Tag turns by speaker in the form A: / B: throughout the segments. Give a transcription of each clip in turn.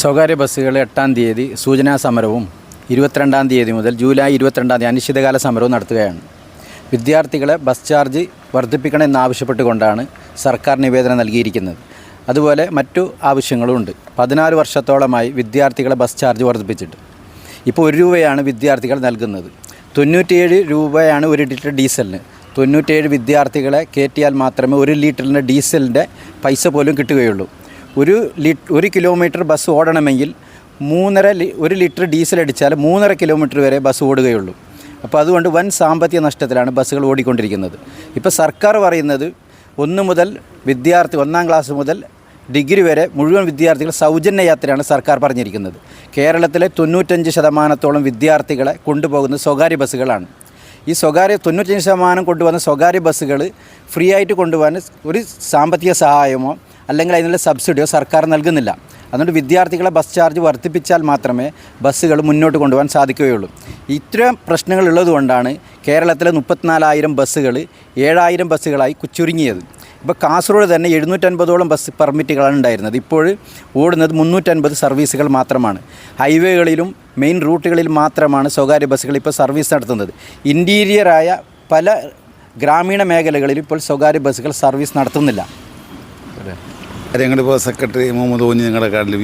A: സ്വകാര്യ ബസ്സുകൾ എട്ടാം തീയതി സൂചനാ സമരവും ഇരുപത്തിരണ്ടാം തീയതി മുതൽ ജൂലൈ ഇരുപത്തിരണ്ടാം തീയതി അനിശ്ചിതകാല സമരവും നടത്തുകയാണ്. വിദ്യാർത്ഥികളെ ബസ് ചാർജ് വർദ്ധിപ്പിക്കണമെന്നാവശ്യപ്പെട്ടുകൊണ്ടാണ് സർക്കാർ നിവേദനം നൽകിയിരിക്കുന്നത്. അതുപോലെ മറ്റു ആവശ്യങ്ങളും ഉണ്ട്. പതിനാല് വർഷത്തോളമായി വിദ്യാർത്ഥികളെ ബസ് ചാർജ് വർദ്ധിപ്പിച്ചിട്ട്. ഇപ്പോൾ ഒരു രൂപയാണ് വിദ്യാർത്ഥികൾ നൽകുന്നത്. തൊണ്ണൂറ്റിയേഴ് രൂപയാണ് ഒരു ലിറ്റർ ഡീസലിന്. തൊണ്ണൂറ്റിയേഴ് വിദ്യാർത്ഥികളെ കയറ്റിയാൽ മാത്രമേ ഒരു ലിറ്ററിന്റെ ഡീസലിന്റെ പൈസ പോലും കിട്ടുകയുള്ളൂ. ഒരു ലി ഒരു കിലോമീറ്റർ ബസ് ഓടണമെങ്കിൽ മൂന്നര ഒരു ലിറ്റർ ഡീസൽ അടിച്ചാൽ മൂന്നര കിലോമീറ്റർ വരെ ബസ് ഓടുകയുള്ളൂ. അപ്പോൾ അതുകൊണ്ട് വൻ സാമ്പത്തിക നഷ്ടത്തിലാണ് ബസ്സുകൾ ഓടിക്കൊണ്ടിരിക്കുന്നത്. ഇപ്പോൾ സർക്കാർ പറയുന്നത് ഒന്ന് മുതൽ വിദ്യാർത്ഥി ഒന്നാം ക്ലാസ് മുതൽ ഡിഗ്രി വരെ മുഴുവൻ വിദ്യാർത്ഥികൾ സൗജന്യ യാത്രയാണ് സർക്കാർ പറഞ്ഞിരിക്കുന്നത്. കേരളത്തിലെ തൊണ്ണൂറ്റഞ്ച് ശതമാനത്തോളം വിദ്യാർത്ഥികളെ കൊണ്ടുപോകുന്ന സ്വകാര്യ ബസ്സുകളാണ്. ഈ സ്വകാര്യ തൊണ്ണൂറ്റഞ്ച് ശതമാനം കൊണ്ടുവന്ന സ്വകാര്യ ബസ്സുകൾ ഫ്രീ ആയിട്ട് കൊണ്ടുപോകാൻ ഒരു സാമ്പത്തിക സഹായമോ അല്ലെങ്കിൽ അതിനുള്ള സബ്സിഡിയോ സർക്കാർ നൽകുന്നില്ല. അതുകൊണ്ട് വിദ്യാർത്ഥികളെ ബസ് ചാർജ് വർദ്ധിപ്പിച്ചാൽ മാത്രമേ ബസ്സുകൾ മുന്നോട്ട് കൊണ്ടുപോകാൻ സാധിക്കുകയുള്ളൂ. ഇത്രയും പ്രശ്നങ്ങൾ ഉള്ളതുകൊണ്ടാണ് കേരളത്തിലെ മുപ്പത്തിനാലായിരം ബസ്സുകൾ ഏഴായിരം ബസ്സുകളായി കുച്ചുരുങ്ങിയത്. ഇപ്പോൾ കാസർഗോഡ് തന്നെ എഴുന്നൂറ്റൻപതോളം ബസ് പെർമിറ്റുകളാണ് ഉണ്ടായിരുന്നത്. ഇപ്പോൾ ഓടുന്നത് മുന്നൂറ്റൻപത് സർവീസുകൾ മാത്രമാണ്. ഹൈവേകളിലും മെയിൻ റൂട്ടുകളിൽ മാത്രമാണ് സ്വകാര്യ ബസ്സുകൾ ഇപ്പോൾ സർവീസ് നടത്തുന്നത്. ഇന്റീരിയറായ പല ഗ്രാമീണ മേഖലകളിൽ ഇപ്പോൾ സ്വകാര്യ ബസ്സുകൾ സർവീസ് നടത്തുന്നില്ല.
B: കാര്യങ്ങളിപ്പോൾ സെക്രട്ടറി മുഹമ്മദ് ഓഞ്ഞി ഞങ്ങളുടെ കാർഡിൽ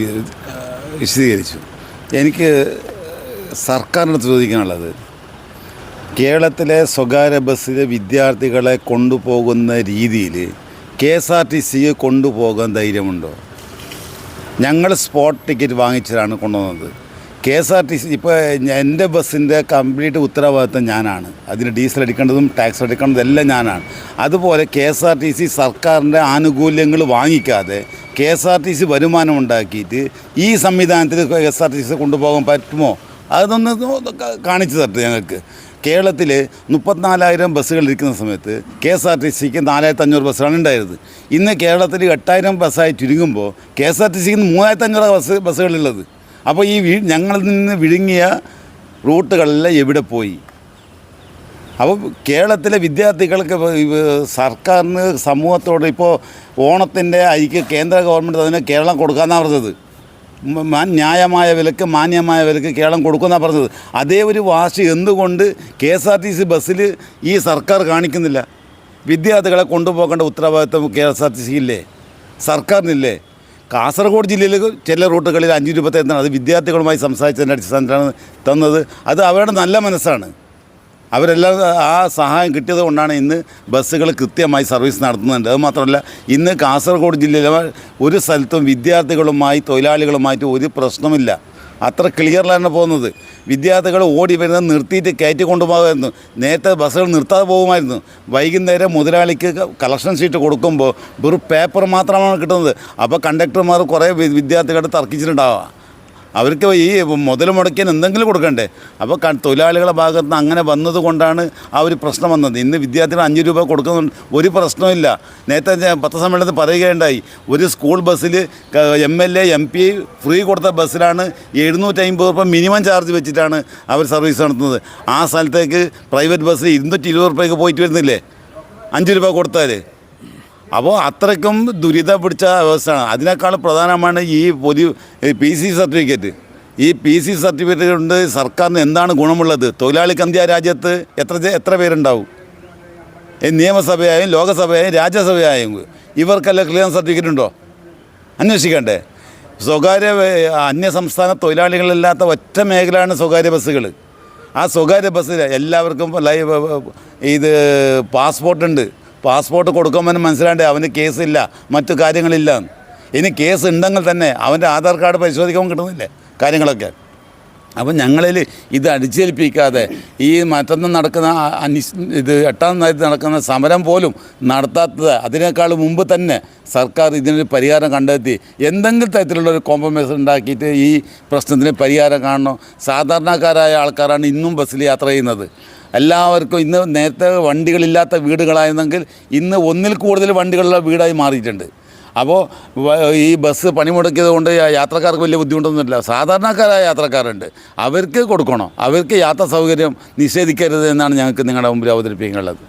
B: വിശദീകരിച്ചു. എനിക്ക് സർക്കാരിനടുത്ത് ചോദിക്കാനുള്ളത് കേരളത്തിലെ സ്വകാര്യ ബസ്സിലെ വിദ്യാർത്ഥികളെ കൊണ്ടുപോകുന്ന രീതിയിൽ കെ എസ് ആർ ടി സിയെ കൊണ്ടുപോകാൻ ധൈര്യമുണ്ടോ? ഞങ്ങൾ സ്പോട്ട് ടിക്കറ്റ് വാങ്ങിച്ചതാണ് കൊണ്ടുവന്നത്. K S R T C ഇപ്പോൾ എന്റെ ബസ്സിന്റെ കംപ്ലീറ്റ് ഉത്തരവാദിത്തം ഞാനാണ്. അതിന് ഡീസൽ അടിക്കേണ്ടതും ടാക്സ് അടിക്കേണ്ടതും എല്ലാം ഞാനാണ്. അതുപോലെ K S R T C സർക്കാരിന്റെ ആനുകൂല്യങ്ങൾ വാങ്ങിക്കാതെ K S R T C വരുമാനം ഉണ്ടാക്കിയിട്ട് ഈ സംവിധാനത്തിൽ K S R T C കൊണ്ടുപോകാൻ പറ്റുമോ? അതൊന്ന് കാണിച്ചു തരട്ടെ ഞങ്ങൾക്ക്. കേരളത്തിൽ മുപ്പത്തിനാലായിരം ബസ്സുകൾ ഇരിക്കുന്ന സമയത്ത് കെ എസ് ആർ ടി സിക്ക് നാലായിരത്തി അഞ്ഞൂറ് ബസ്സാണ് ഉണ്ടായിരുന്നത്. ഇന്ന് കേരളത്തിൽ എട്ടായിരം ബസ്സായി ചുരുങ്ങുമ്പോൾ കെ എസ് ആർ ടി സിക്ക് മൂവായിരത്തി അഞ്ഞൂറ് ബസ് ബസ്സുകളുള്ളത് അപ്പോൾ ഈ ഞങ്ങളിൽ നിന്ന് വിഴുങ്ങിയ റൂട്ടുകളെല്ലാം എവിടെ പോയി? അപ്പോൾ കേരളത്തിലെ വിദ്യാർത്ഥികൾക്ക് സർക്കാരിന് സമൂഹത്തോട് ഇപ്പോൾ ഓണത്തിന്റെ ഐക്യ കേന്ദ്ര ഗവൺമെന്റ് അതിന് കേരളം കൊടുക്കാമെന്നാണ് പറഞ്ഞത്. ന്യായമായ വിലക്ക് മാന്യമായ വിലക്ക് കേരളം കൊടുക്കുമെന്നാണ് പറഞ്ഞത്. അതേ ഒരു വാശി എന്തുകൊണ്ട് K S R T C ബസ്സിൽ ഈ സർക്കാർ കാണിക്കുന്നില്ല? വിദ്യാർത്ഥികളെ കൊണ്ടുപോകേണ്ട ഉത്തരവാദിത്വം K S R T C ഇല്ലേ? സർക്കാരിനില്ലേ? കാസർഗോഡ് ജില്ലയിൽ ചില റൂട്ടുകളിൽ അഞ്ച് രൂപ തരുന്നതാണ് അത് വിദ്യാർത്ഥികളുമായി സംസാരിച്ചതിന്റെ അടിസ്ഥാനത്തിലാണ് തന്നത്. അത് അവരുടെ നല്ല മനസ്സാണ്. അവരെല്ലാം ആ സഹായം കിട്ടിയത് കൊണ്ടാണ് ഇന്ന് ബസ്സുകൾ കൃത്യമായി സർവീസ് നടത്തുന്നുണ്ട്. അത് മാത്രമല്ല ഇന്ന് കാസർഗോഡ് ജില്ലയിലെ ഒരു സ്ഥലത്തും വിദ്യാർത്ഥികളുമായി തൊഴിലാളികളുമായിട്ട് ഒരു പ്രശ്നമില്ല അത്ര ക്ലിയറിലാണ് പോകുന്നത്. വിദ്യാർത്ഥികൾ ഓടി വരുന്നത് നിർത്തിയിട്ട് കയറ്റി കൊണ്ടുപോകുമായിരുന്നു. നേരത്തെ ബസ്സുകൾ നിർത്താതെ പോകുമായിരുന്നു. വൈകുന്നേരം മുതലാളിക്ക് കളക്ഷൻ ഷീറ്റ് കൊടുക്കുമ്പോൾ വെറും പേപ്പർ മാത്രമാണ് കിട്ടുന്നത്. അപ്പോൾ കണ്ടക്ടർമാർ കുറേ വിദ്യാർത്ഥികളോട് തർക്കിച്ചിട്ടുണ്ടാവുക അവർക്ക് ഈ മുതൽ മുടക്കിയാൽ എന്തെങ്കിലും കൊടുക്കണ്ടേ? അപ്പോൾ തൊഴിലാളികളുടെ ഭാഗത്ത് നിന്ന് അങ്ങനെ വന്നതുകൊണ്ടാണ് ആ ഒരു പ്രശ്നം വന്നത്. ഇന്ന് വിദ്യാർത്ഥികൾ അഞ്ച് രൂപ കൊടുക്കുന്നുണ്ട്. ഒരു പ്രശ്നമില്ല നേരത്തെ പത്രസമ്മേളനത്തിൽ പറയുകയുണ്ടായി. ഒരു സ്കൂൾ ബസ്സിൽ M L A M P free കൊടുത്ത ബസ്സിലാണ് എഴുന്നൂറ്റമ്പത് രൂപ മിനിമം ചാർജ് വെച്ചിട്ടാണ് അവർ സർവീസ് നടത്തുന്നത്. ആ സ്ഥലത്തേക്ക് പ്രൈവറ്റ് ബസ്സിൽ ഇരുന്നൂറ്റി ഇരുപത് രൂപയ്ക്ക് പോയിട്ട് വരുന്നില്ലേ? അഞ്ച് രൂപ കൊടുത്താൽ അപ്പോൾ അത്രയ്ക്കും ദുരിതം പിടിച്ച വ്യവസ്ഥയാണ്. അതിനേക്കാൾ പ്രധാനമാണ് ഈ പൊതു പി സി സർട്ടിഫിക്കറ്റ്. ഈ പി സി സർട്ടിഫിക്കറ്റ് കൊണ്ട് സർക്കാരിന് എന്താണ് ഗുണമുള്ളത്? തൊഴിലാളിക്ക് ഇന്ത്യ രാജ്യത്ത് എത്ര എത്ര പേരുണ്ടാവും? നിയമസഭയായും ലോകസഭയായും രാജ്യസഭയായും. ഇവർക്കല്ല ക്ലിയർ സർട്ടിഫിക്കറ്റ് ഉണ്ടോ? അന്വേഷിക്കണ്ടേ. സ്വകാര്യ അന്യ സംസ്ഥാന തൊഴിലാളികളില്ലാത്ത ഒറ്റ മേഖലയാണ് സ്വകാര്യ ബസ്സുകൾ. ആ സ്വകാര്യ ബസ്സിൽ എല്ലാവർക്കും ലൈവ് ഇത് പാസ്പോർട്ടുണ്ട്. പാസ്പോർട്ട് കൊടുക്കുമ്പോൾ മനസ്സിലാണ്ടേ അവന് കേസില്ല. മറ്റു കാര്യങ്ങളില്ല. ഇനി കേസ് ഉണ്ടെങ്കിൽ തന്നെ അവന്റെ ആധാർ കാർഡ് പരിശോധിക്കാൻ കിട്ടുന്നില്ലേ? കാര്യങ്ങളൊക്കെ. അപ്പം ഞങ്ങളിൽ ഇത് അടിച്ചേൽപ്പിക്കാതെ ഈ മറ്റൊന്ന് നടക്കുന്ന അനിശ് ഇത് എട്ടാം തീയതി നടക്കുന്ന സമരം പോലും നടത്താത്തത് അതിനേക്കാൾ മുമ്പ് തന്നെ സർക്കാർ ഇതിനൊരു പരിഹാരം കണ്ടെത്തി. എന്തെങ്കിലും തരത്തിലുള്ള ഒരു കോംപ്രമൈസ് ഉണ്ടാക്കിയിട്ട് ഈ പ്രശ്നത്തിന് പരിഹാരം കാണണം. സാധാരണക്കാരായ ആൾക്കാരാണ് ഇന്നും ബസ്സിൽ യാത്ര ചെയ്യുന്നത്. എല്ലാവർക്കും ഇന്ന് നേരത്തെ വണ്ടികളില്ലാത്ത വീടുകളായിരുന്നെങ്കിൽ ഇന്ന് ഒന്നിൽ കൂടുതൽ വണ്ടികളുള്ള വീടായി മാറിയിട്ടുണ്ട്. അപ്പോൾ ഈ ബസ് പണിമുടക്കിയത് കൊണ്ട് യാത്രക്കാർക്ക് വലിയ ബുദ്ധിമുട്ടൊന്നുമില്ല സാധാരണക്കാരായ യാത്രക്കാരുണ്ട്. അവർക്ക് കൊടുക്കണം? അവർക്ക് യാത്രാ സൗകര്യം നിഷേധിക്കരുത് എന്നാണ് ഞങ്ങൾക്ക് നിങ്ങളുടെ മുമ്പിൽ അവതരിപ്പിക്കാനുള്ളത്.